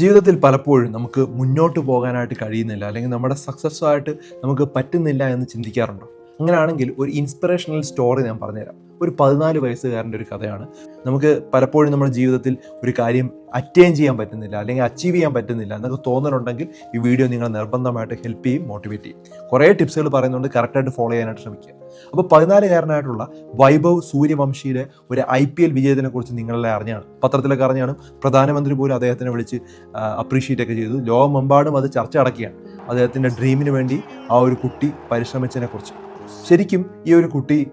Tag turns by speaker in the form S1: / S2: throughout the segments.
S1: ജീവിതത്തിൽ പലപ്പോഴും നമുക്ക് മുന്നോട്ട് പോകാനായിട്ട് കഴിയുന്നില്ല അല്ലെങ്കിൽ നമ്മുടെ സക്സസ് ആയിട്ട് നമുക്ക് പറ്റുന്നില്ല എന്ന് ചിന്തിക്കാറുണ്ടോ? അങ്ങനെയാണെങ്കിൽ ഒരു ഇൻസ്പിറേഷണൽ സ്റ്റോറി ഞാൻ പറഞ്ഞുതരാം. ഒരു പതിനാല് വയസ്സുകാരന്റെ ഒരു കഥയാണ്. നമുക്ക് പലപ്പോഴും നമ്മുടെ ജീവിതത്തിൽ ഒരു കാര്യം അറ്റൈൻ ചെയ്യാൻ പറ്റുന്നില്ല അല്ലെങ്കിൽ അച്ചീവ് ചെയ്യാൻ പറ്റുന്നില്ല എന്നൊക്കെ തോന്നുന്നുണ്ടെങ്കിൽ ഈ വീഡിയോ നിങ്ങളെ നിർബന്ധമായിട്ട് ഹെൽപ്പ് ചെയ്യും മോട്ടിവേറ്റ് ചെയ്യും. കുറേ ടിപ്സുകൾ പറയുന്നുണ്ട് കറക്റ്റായിട്ട് ഫോളോ ചെയ്യാനായിട്ട് ശ്രമിക്കുക. അപ്പോൾ പതിനാലുകാരനായിട്ടുള്ള വൈഭവ് സൂര്യവംശിയുടെ ഒരു ഐ പി എൽ വിജയത്തിനെ കുറിച്ച് നിങ്ങളെല്ലാം അറിഞ്ഞാണ്. പത്രത്തിലൊക്കെ അറിഞ്ഞാണ്. പ്രധാനമന്ത്രി പോലും അദ്ദേഹത്തിനെ വിളിച്ച് അപ്രീഷിയേറ്റ് ഒക്കെ ചെയ്തു. ലോകമെമ്പാടും അത് ചർച്ച അടക്കുകയാണ് അദ്ദേഹത്തിന്റെ ഡ്രീമിന് വേണ്ടി ആ ഒരു കുട്ടി പരിശ്രമിച്ചതിനെ കുറിച്ച് ശരിക്കും ഈ ഒരു കുട്ടി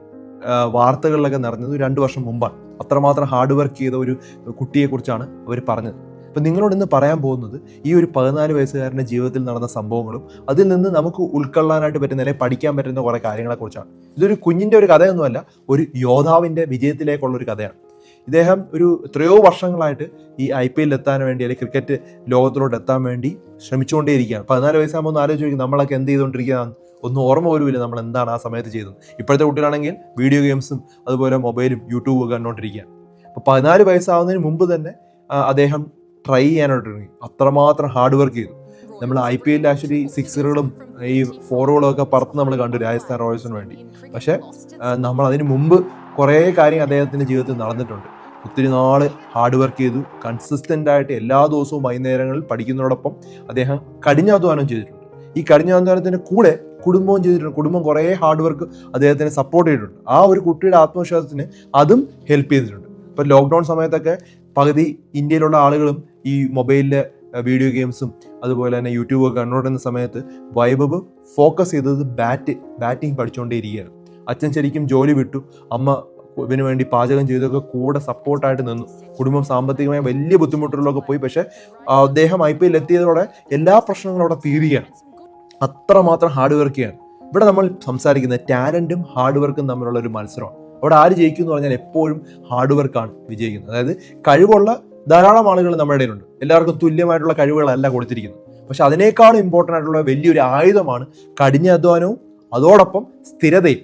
S1: വാർത്തകളിലൊക്കെ നിറഞ്ഞത് രണ്ട് വർഷം മുമ്പാണ്. അത്രമാത്രം ഹാർഡ് വർക്ക് ചെയ്ത ഒരു കുട്ടിയെക്കുറിച്ചാണ് അവർ പറഞ്ഞത്. അപ്പം നിങ്ങളോട് ഇന്ന് പറയാൻ പോകുന്നത് ഈ ഒരു പതിനാല് വയസ്സുകാരന്റെ ജീവിതത്തിൽ നടന്ന സംഭവങ്ങളും അതിൽ നിന്ന് നമുക്ക് ഉൾക്കൊള്ളാനായിട്ട് പറ്റുന്ന അല്ലെങ്കിൽ പഠിക്കാൻ പറ്റുന്ന കുറേ കാര്യങ്ങളെക്കുറിച്ചാണ്. ഇതൊരു കുഞ്ഞിന്റെ ഒരു കഥയൊന്നുമല്ല ഒരു യോദ്ധാവിന്റെ വിജയത്തിലേക്കുള്ള ഒരു കഥയാണ്. ഇദ്ദേഹം ഒരു എത്രയോ വർഷങ്ങളായിട്ട് ഈ ഐ പി എല്ലിൽ എത്താൻ വേണ്ടി അല്ലെങ്കിൽ ക്രിക്കറ്റ് ലോകത്തിലോട്ട് എത്താൻ വേണ്ടി ശ്രമിച്ചുകൊണ്ടേയിരിക്കുകയാണ്. പതിനാല് വയസ്സാകുമ്പോൾ ഒന്ന് ആലോചിച്ച് നമ്മളൊക്കെ എന്ത് ചെയ്തുകൊണ്ടിരിക്കുകയാണ്? ഒന്നും ഓർമ്മ പോലുമില്ല നമ്മൾ എന്താണ് ആ സമയത്ത് ചെയ്തത്. ഇപ്പോഴത്തെ കുട്ടികളാണെങ്കിൽ വീഡിയോ ഗെയിംസും അതുപോലെ മൊബൈലും യൂട്യൂബും കണ്ടുകൊണ്ടിരിക്കുകയാണ്. അപ്പോൾ പതിനാല് വയസ്സാവുന്നതിന് മുമ്പ് തന്നെ അദ്ദേഹം ട്രൈ ചെയ്യാനായിട്ട് തുടങ്ങി അത്രമാത്രം ഹാർഡ് വർക്ക് ചെയ്തു. നമ്മൾ ഐ പി എല്ലിൽ ആക്ച്വലി സിക്സറുകളും ഈ ഫോറുകളും ഒക്കെ പറത്ത് നമ്മൾ കണ്ടു രാജസ്ഥാൻ റോയൽസിന് വേണ്ടി. പക്ഷേ നമ്മൾ അതിന് മുമ്പ് കുറേ കാര്യം അദ്ദേഹത്തിന്റെ ജീവിതത്തിൽ നടന്നിട്ടുണ്ട്. ഒത്തിരി നാൾ ഹാർഡ് വർക്ക് ചെയ്തു കൺസിസ്റ്റന്റ് ആയിട്ട് എല്ലാ ദിവസവും വൈകുന്നേരങ്ങളിൽ പഠിക്കുന്നതോടൊപ്പം അദ്ദേഹം കഠിനാധ്വാനം ചെയ്തിട്ടുണ്ട്. ഈ കഠിനാധ്വാനത്തിന്റെ കൂടെ കുടുംബവും ചെയ്തിട്ടുണ്ട്. കുടുംബം കുറേ ഹാർഡ് വർക്ക് അദ്ദേഹത്തിന് സപ്പോർട്ട് ചെയ്തിട്ടുണ്ട്. ആ ഒരു കുട്ടിയുടെ ആത്മവിശ്വാസത്തിന് അതും ഹെൽപ്പ് ചെയ്തിട്ടുണ്ട്. ഇപ്പം ലോക്ക്ഡൗൺ സമയത്തൊക്കെ പകുതി ഇന്ത്യയിലുള്ള ആളുകളും ഈ മൊബൈലിലെ വീഡിയോ ഗെയിംസും അതുപോലെ തന്നെ യൂട്യൂബ് ഒക്കെ കണ്ടുകൊണ്ടിരുന്ന സമയത്ത് വൈഭവ് ഫോക്കസ് ചെയ്തത് ബാറ്റ് ബാറ്റിംഗ് പഠിച്ചുകൊണ്ടേയിരിക്കുകയാണ് അച്ഛൻ ശരിക്കും ജോലി വിട്ടു. അമ്മ ഇവന് വേണ്ടി പാചകം ചെയ്തൊക്കെ കൂടെ സപ്പോർട്ടായിട്ട് നിന്നു. കുടുംബം സാമ്പത്തികമായി വലിയ ബുദ്ധിമുട്ടുകളിലൊക്കെ പോയി. പക്ഷേ അദ്ദേഹം ഐ പി എൽ എത്തിയതോടെ എല്ലാ പ്രശ്നങ്ങളും അവിടെ തീരുകയാണ്. അത്രമാത്രം ഹാർഡ് വർക്ക് ചെയ്യാണ്. ഇവിടെ നമ്മൾ സംസാരിക്കുന്നത് ടാലന്റും ഹാർഡ് വർക്കും തമ്മിലുള്ള ഒരു മത്സരമാണ്. അവിടെ ആര് ജയിക്കും എന്ന് പറഞ്ഞാൽ എപ്പോഴും ഹാർഡ് വർക്കാണ് വിജയിക്കുന്നത്. അതായത് കഴിവുള്ള ധാരാളം ആളുകൾ നമ്മുടെ ഇടയിലുണ്ട്. എല്ലാവർക്കും തുല്യമായിട്ടുള്ള കഴിവുകളല്ല കൊടുത്തിരിക്കുന്നത്. പക്ഷെ അതിനേക്കാളും ഇമ്പോർട്ടന്റ് ആയിട്ടുള്ള വലിയൊരു ആയുധമാണ് കഠിന അധ്വാനവും അതോടൊപ്പം സ്ഥിരതയും.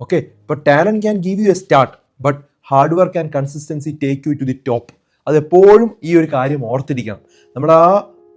S1: ഓക്കെ ഇപ്പോൾ talent can give you a start but hard work and consistency take you to the top അതെപ്പോഴും ഈ ഒരു കാര്യം ഓർത്തിരിക്കണം. നമ്മൾ ആ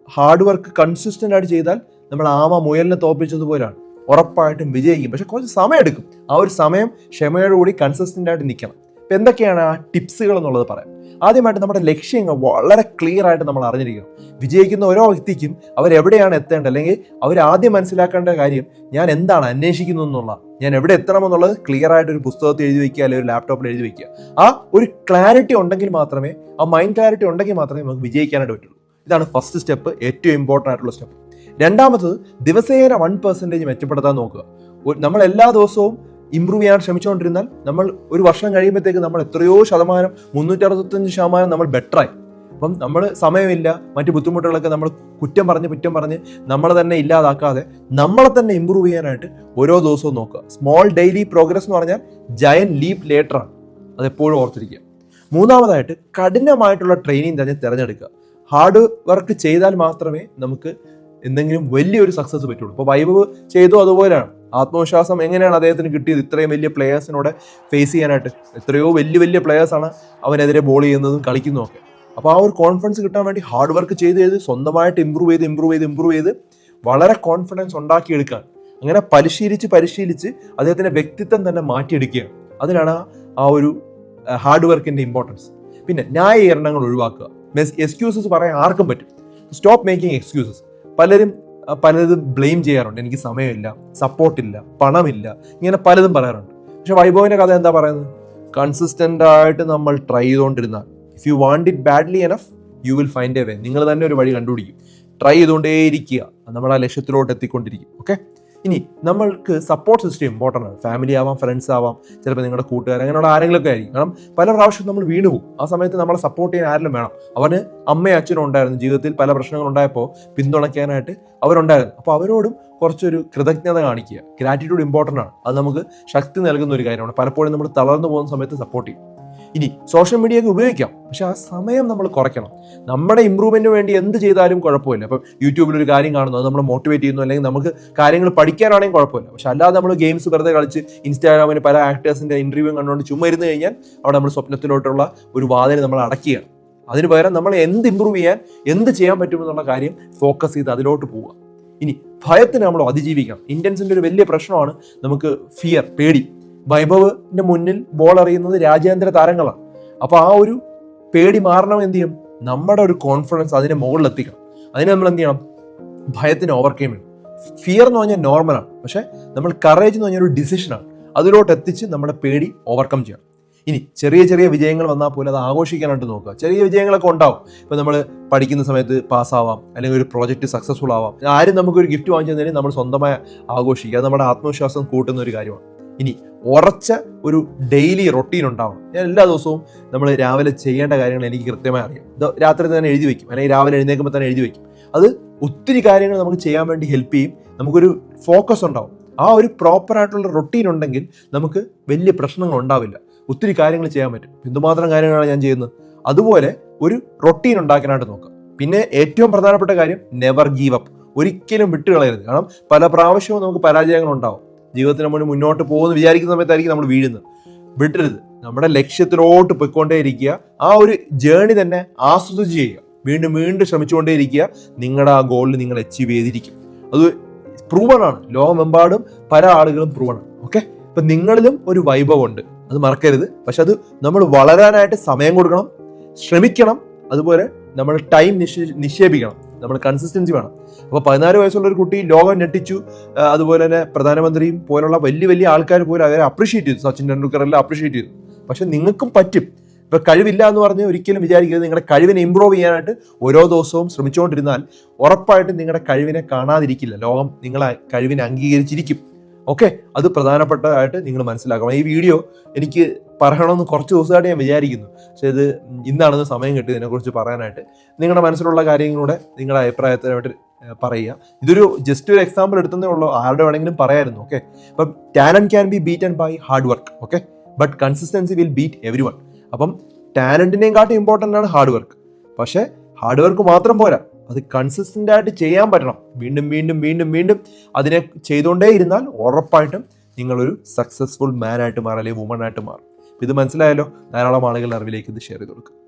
S1: ഹാർഡ് വർക്ക് കൺസിസ്റ്റന്റ് ആയിട്ട് ചെയ്താൽ നമ്മൾ ആമ മുയലിനെ തോപ്പിച്ചതുപോലെയാണ് ഉറപ്പായിട്ടും വിജയിക്കും. പക്ഷെ കുറച്ച് സമയം എടുക്കും. ആ ഒരു സമയം ക്ഷമയോടുകൂടി കൺസിസ്റ്റന്റ് ആയിട്ട് നിൽക്കണം. ഇപ്പം എന്തൊക്കെയാണ് ആ ടിപ്സുകൾ എന്നുള്ളത് പറയാം. ആദ്യമായിട്ട് നമ്മുടെ ലക്ഷ്യങ്ങൾ വളരെ ക്ലിയർ ആയിട്ട് നമ്മൾ അറിഞ്ഞിരിക്കണം. വിജയിക്കുന്ന ഓരോ വ്യക്തിക്കും അവരെവിടെയാണ് എത്തേണ്ടത്? അല്ലെങ്കിൽ അവർ ആദ്യം മനസ്സിലാക്കേണ്ട കാര്യം ഞാൻ എന്താണ് അന്വേഷിക്കുന്നത് എന്നുള്ള ഞാൻ എവിടെ എത്തണമെന്നുള്ളത് ക്ലിയർ ആയിട്ട് ഒരു പുസ്തകത്തിൽ എഴുതി വയ്ക്കുക അല്ലെങ്കിൽ ഒരു ലാപ്ടോപ്പിൽ എഴുതി വയ്ക്കുക ആ ഒരു ക്ലാരിറ്റി ഉണ്ടെങ്കിൽ മാത്രമേ ആ മൈൻഡ് ക്ലാരിറ്റി ഉണ്ടെങ്കിൽ മാത്രമേ നമുക്ക് വിജയിക്കാനായിട്ട് പറ്റുള്ളൂ. ഇതാണ് ഫസ്റ്റ് സ്റ്റെപ്പ് ഏറ്റവും ഇമ്പോർട്ടന്റ് ആയിട്ടുള്ള സ്റ്റെപ്പ് രണ്ടാമത്തത് ദിവസേന വൺ പെർസെന്റേജ് മെച്ചപ്പെടുത്താൻ നോക്കുക. നമ്മൾ എല്ലാ ദിവസവും ഇമ്പ്രൂവ് ചെയ്യാൻ ശ്രമിച്ചുകൊണ്ടിരുന്നാൽ നമ്മൾ ഒരു വർഷം കഴിയുമ്പോഴത്തേക്ക് നമ്മൾ എത്രയോ ശതമാനം മുന്നൂറ്ററുപത്തഞ്ച് ശതമാനം നമ്മൾ ബെറ്ററായി അപ്പം നമ്മൾ സമയമില്ല മറ്റു ബുദ്ധിമുട്ടുകളൊക്കെ നമ്മൾ കുറ്റം പറഞ്ഞ് കുറ്റം പറഞ്ഞ് നമ്മളെ തന്നെ ഇല്ലാതാക്കാതെ നമ്മളെ തന്നെ ഇമ്പ്രൂവ് ചെയ്യാനായിട്ട് ഓരോ ദിവസവും നോക്കുക. സ്മോൾ ഡെയിലി പ്രോഗ്രസ് എന്ന് പറഞ്ഞാൽ ജയൻ ലീപ് ലേറ്റർ ലേറ്ററാണ് അതെപ്പോഴും ഓർത്തിരിക്കുക. മൂന്നാമതായിട്ട് കഠിനമായിട്ടുള്ള ട്രെയിനിങ് തന്നെ തിരഞ്ഞെടുക്കുക. ഹാർഡ് വർക്ക് ചെയ്താൽ മാത്രമേ നമുക്ക് എന്തെങ്കിലും വലിയൊരു സക്സസ് പറ്റുള്ളൂ. ഇപ്പോൾ വൈഭവ് ചെയ്തു അതുപോലെയാണ്. ആത്മവിശ്വാസം എങ്ങനെയാണ് അദ്ദേഹത്തിന് കിട്ടിയത്? ഇത്രയും വലിയ പ്ലേയേഴ്സിനോട് ഫേസ് ചെയ്യാനായിട്ട്. എത്രയോ വലിയ വലിയ പ്ലേയേഴ്സാണ് അവനെതിരെ ബോൾ ചെയ്യുന്നതും കളിക്കുന്നതും ഒക്കെ. അപ്പോൾ ആ ഒരു കോൺഫിഡൻസ് കിട്ടാൻ വേണ്ടി ഹാർഡ് വർക്ക് ചെയ്ത് ചെയ്ത് സ്വന്തമായിട്ട് ഇമ്പ്രൂവ് ചെയ്ത് ഇമ്പ്രൂവ് ചെയ്ത് ഇമ്പ്രൂവ് ചെയ്ത് വളരെ കോൺഫിഡൻസ് ഉണ്ടാക്കിയെടുക്കാൻ അങ്ങനെ പരിശീലിച്ച് പരിശീലിച്ച് അദ്ദേഹത്തിന്റെ വ്യക്തിത്വം തന്നെ മാറ്റിയെടുക്കുകയാണ്. അതിനാണ് ആ- ആ ഒരു ഹാർഡ് വർക്കിന്റെ ഇമ്പോർട്ടൻസ് പിന്നെ ന്യായീകരണങ്ങൾ ഒഴിവാക്കുക. എക്സ്ക്യൂസസ് പറയാൻ ആർക്കും പറ്റും. സ്റ്റോപ്പ് മേക്കിംഗ് എക്സ്ക്യൂസസ് പലരും പലതും ബ്ലെയിം ചെയ്യാറുണ്ട്. എനിക്ക് സമയമില്ല സപ്പോർട്ടില്ല പണമില്ല. ഇങ്ങനെ പലതും പറയാറുണ്ട്. പക്ഷെ വൈഭവിന്റെ കഥ എന്താ പറയുന്നത്? കൺസിസ്റ്റന്റ് ആയിട്ട് നമ്മൾ try ചെയ്തുകൊണ്ടിരുന്നാൽ if you want it badly enough you will find a way നിങ്ങൾ തന്നെ ഒരു വഴി കണ്ടുപിടിക്കും. ട്രൈ ചെയ്തുകൊണ്ടേയിരിക്കുക. നമ്മൾ ആ ലക്ഷ്യത്തിലോട്ട് എത്തിക്കൊണ്ടിരിക്കും. ഓക്കെ ഇനി നമ്മൾക്ക് സപ്പോർട്ട് സിസ്റ്റം ഇമ്പോർട്ടന്റ് ആണ്. ഫാമിലി ആവാം ഫ്രണ്ട്സ് ആവാം ചിലപ്പോൾ നിങ്ങളുടെ കൂട്ടുകാർ അങ്ങനെയുള്ള ആരെങ്കിലുമൊക്കെ ആയിരിക്കും. കാരണം പല പ്രാവശ്യം നമ്മൾ വീണു പോകും. ആ സമയത്ത് നമ്മളെ സപ്പോർട്ട് ചെയ്യാൻ ആരെങ്കിലും വേണം. അവന് അമ്മയും അച്ഛനും ഉണ്ടായിരുന്നു. ജീവിതത്തിൽ പല പ്രശ്നങ്ങൾ ഉണ്ടായപ്പോൾ പിന്തുണയ്ക്കാനായിട്ട് അവരുണ്ടായിരുന്നു. അപ്പോൾ അവരോടും കുറച്ചൊരു കൃതജ്ഞത കാണിക്കുക. ഗ്രാറ്റിറ്റ്യൂഡ് ഇമ്പോർട്ടന്റ് ആണ്. അത് നമുക്ക് ശക്തി നൽകുന്ന ഒരു കാര്യമാണ്. പലപ്പോഴും നമ്മൾ തളർന്നു പോകുന്ന സമയത്ത് സപ്പോർട്ട് ചെയ്യും. ഇനി സോഷ്യൽ മീഡിയ ഒക്കെ ഉപയോഗിക്കാം. പക്ഷെ ആ സമയം നമ്മൾ കുറയ്ക്കണം. നമ്മുടെ ഇമ്പ്രൂവ്മെന്റിന് വേണ്ടി എന്ത് ചെയ്താലും കുഴപ്പമില്ല. അപ്പം യൂട്യൂബിൽ ഒരു കാര്യം കാണുന്നു അത് നമ്മൾ മോട്ടിവേറ്റ് ചെയ്യുന്നു അല്ലെങ്കിൽ നമുക്ക് കാര്യങ്ങൾ പഠിക്കാനാണെങ്കിൽ കുഴപ്പമില്ല. പക്ഷെ അല്ലാതെ നമ്മൾ ഗെയിംസ് വെറുതെ കളിച്ച് ഇൻസ്റ്റാഗ്രാമിന് പല ആക്ടേഴ്സിന്റെ ഇന്റർവ്യൂ കണ്ടുകൊണ്ട് ചുമ്മാ ഇരുന്ന് കഴിഞ്ഞാൽ അവിടെ നമ്മൾ സ്വപ്നത്തിലോട്ടുള്ള ഒരു വാതിൽ നമ്മൾ അടക്കുകയാണ്. അതിന് പകരം നമ്മൾ എന്ത് ഇമ്പ്രൂവ് ചെയ്യാൻ എന്ത് ചെയ്യാൻ പറ്റുമെന്നുള്ള കാര്യം ഫോക്കസ് ചെയ്ത് അതിലോട്ട് പോവുക. ഇനി ഭയത്തിന് നമ്മൾ അതിജീവിക്കണം. ഇന്ത്യൻസിന്റെ ഒരു വലിയ പ്രശ്നമാണ് നമുക്ക് ഫിയർ പേടി. വൈഭവിന്റെ മുന്നിൽ ബോൾ അറിയുന്നത് രാജ്യാന്തര താരങ്ങളാണ്. അപ്പൊ ആ ഒരു പേടി മാറണം എന്ത് ചെയ്യും? നമ്മുടെ ഒരു കോൺഫിഡൻസ് അതിനെ മുകളിൽ എത്തിക്കണം അതിന് നമ്മൾ എന്ത് ചെയ്യണം? ഭയത്തിന് ഓവർകം ചെയ്യണം. ഫിയർ എന്ന് പറഞ്ഞാൽ നോർമലാണ് പക്ഷെ നമ്മൾ കറേജ് എന്ന് പറഞ്ഞ ഒരു ഡിസിഷനാണ് അതിലോട്ട് എത്തിച്ച് നമ്മുടെ പേടി ഓവർകം ചെയ്യണം. ഇനി ചെറിയ ചെറിയ വിജയങ്ങൾ വന്നാൽ പോലും അത് ആഘോഷിക്കാനായിട്ട് നോക്കുക. ചെറിയ വിജയങ്ങളൊക്കെ ഉണ്ടാവും. ഇപ്പോൾ നമ്മൾ പഠിക്കുന്ന സമയത്ത് പാസ്സാവാം അല്ലെങ്കിൽ ഒരു പ്രോജക്റ്റ് സക്സസ്ഫുൾ ആവാം. ആരും നമുക്കൊരു ഗിഫ്റ്റ് വാങ്ങിച്ചു തന്നാലും നമ്മൾ സ്വന്തമായി ആഘോഷിക്കുക. അത് നമ്മുടെ ആത്മവിശ്വാസം കൂട്ടുന്ന ഒരു കാര്യമാണ്. ഇനി ഉറച്ച ഒരു ഡെയിലി റൊട്ടീൻ ഉണ്ടാവണം. ഞാൻ എല്ലാ ദിവസവും നമ്മൾ രാവിലെ ചെയ്യേണ്ട കാര്യങ്ങൾ എനിക്ക് കൃത്യമായി അറിയാം. രാത്രി തന്നെ എഴുതി വെക്കും. അല്ലെങ്കിൽ രാവിലെ എഴുന്നേൽക്കുമ്പോൾ തന്നെ എഴുതി വെക്കും. അത് ഒത്തിരി കാര്യങ്ങൾ നമുക്ക് ചെയ്യാൻ വേണ്ടി ഹെൽപ്പ് ചെയ്യും. നമുക്കൊരു ഫോക്കസ് ഉണ്ടാവും. ആ ഒരു പ്രോപ്പർ ആയിട്ടുള്ള റൊട്ടീൻ ഉണ്ടെങ്കിൽ നമുക്ക് വലിയ പ്രശ്നങ്ങൾ ഉണ്ടാവില്ല. ഒത്തിരി കാര്യങ്ങൾ ചെയ്യാൻ പറ്റും. എന്തുമാത്രം കാര്യങ്ങളാണ് ഞാൻ ചെയ്യുന്നത്? അതുപോലെ ഒരു റൊട്ടീൻ ഉണ്ടാക്കാനായിട്ട് നോക്കുക പിന്നെ ഏറ്റവും പ്രധാനപ്പെട്ട കാര്യം നെവർ ഗീവ് അപ്പ് ഒരിക്കലും വിട്ടുകളയരുത്. കാരണം പല പ്രാവശ്യവും നമുക്ക് പരാജയങ്ങൾ ഉണ്ടാവും. ജീവിതത്തിൽ നമ്മൾ മുന്നോട്ട് പോകുമെന്ന് വിചാരിക്കുന്ന സമയത്തായിരിക്കും നമ്മൾ വീഴുന്നത്. വിടരുത്. നമ്മുടെ ലക്ഷ്യത്തിലോട്ട് പൊയ്ക്കൊണ്ടേയിരിക്കുക. ആ ഒരു ജേണി തന്നെ ആസ്വദിച്ച് ചെയ്യുക. വീണ്ടും വീണ്ടും ശ്രമിച്ചുകൊണ്ടേയിരിക്കുക. നിങ്ങളുടെ ആ ഗോളിൽ നിങ്ങൾ അച്ചീവ് ചെയ്തിരിക്കും. അത് പ്രൂവൺ ആണ്. ലോകമെമ്പാടും പല ആളുകളും പ്രൂവൺ ആണ്. ഓക്കെ ഇപ്പം നിങ്ങളിലും ഒരു വൈഭവം ഉണ്ട്. അത് മറക്കരുത്. പക്ഷെ അത് നമ്മൾ വളരാനായിട്ട് സമയം കൊടുക്കണം. ശ്രമിക്കണം. അതുപോലെ നമ്മൾ ടൈം നിക്ഷേപിക്കണം. നമ്മൾ കൺസിസ്റ്റൻസി വേണം. അപ്പോൾ പതിനാല് വയസ്സുള്ള ഒരു കുട്ടി ലോകം ഞെട്ടിച്ചു. അതുപോലെ തന്നെ പ്രധാനമന്ത്രിയും പോലുള്ള വലിയ വലിയ ആൾക്കാർ പോലും അവരെ അപ്രീഷിയേറ്റ് ചെയ്തു. സച്ചിൻ ടെണ്ടുൽക്കർ അപ്രീഷിയേറ്റ് ചെയ്തു. പക്ഷെ നിങ്ങൾക്കും പറ്റും. ഇപ്പം കഴിവില്ല എന്ന് പറഞ്ഞ് ഒരിക്കലും വിചാരിക്കരുത്. നിങ്ങളുടെ കഴിവിനെ ഇമ്പ്രൂവ് ചെയ്യാനായിട്ട് ഓരോ ദിവസവും ശ്രമിച്ചുകൊണ്ടിരുന്നാൽ ഉറപ്പായിട്ടും നിങ്ങളുടെ കഴിവിനെ കാണാതിരിക്കില്ല. ലോകം നിങ്ങളെ കഴിവിനെ അംഗീകരിച്ചിരിക്കും. ഓക്കെ അത് പ്രധാനപ്പെട്ടതായിട്ട് നിങ്ങൾ മനസ്സിലാക്കണം. ഈ വീഡിയോ എനിക്ക് പറയണമെന്ന് കുറച്ച് ദിവസമായിട്ട് ഞാൻ വിചാരിക്കുന്നു. പക്ഷേ ഇത് ഇന്നാണെന്ന് സമയം കിട്ടി ഇതിനെക്കുറിച്ച് പറയാനായിട്ട്. നിങ്ങളുടെ മനസ്സിലുള്ള കാര്യങ്ങളുടെ നിങ്ങളുടെ അഭിപ്രായത്തിനായിട്ട് പറയുക. ഇതൊരു ജസ്റ്റ് ഒരു എക്സാമ്പിൾ എടുത്തതേ ഉള്ളൂ. ആരുടെ വേണമെങ്കിലും പറയായിരുന്നു. ഓക്കെ? അപ്പം talent can be beaten by hard work okay? But consistency will beat everyone അപ്പം ടാലന്റിനെയും കാട്ടി ഇമ്പോർട്ടന്റ് ആണ് ഹാർഡ് വർക്ക് പക്ഷേ ഹാർഡ് വർക്ക് മാത്രം പോരാ. അത് കൺസിസ്റ്റന്റ് ആയിട്ട് ചെയ്യാൻ പറ്റണം. വീണ്ടും വീണ്ടും വീണ്ടും വീണ്ടും അതിനെ ചെയ്തുകൊണ്ടേ ഇരുന്നാൽ ഉറപ്പായിട്ടും നിങ്ങളൊരു സക്സസ്ഫുൾ മാൻ ആയിട്ട് മാറും അല്ലെങ്കിൽ വുമൺ ആയിട്ട് മാറും. ഇത് മനസ്സിലായല്ലോ? ധാരാളം ആളുകളുടെ അറിവിലേക്ക് ഇത് ഷെയർ ചെയ്ത് കൊടുക്കുക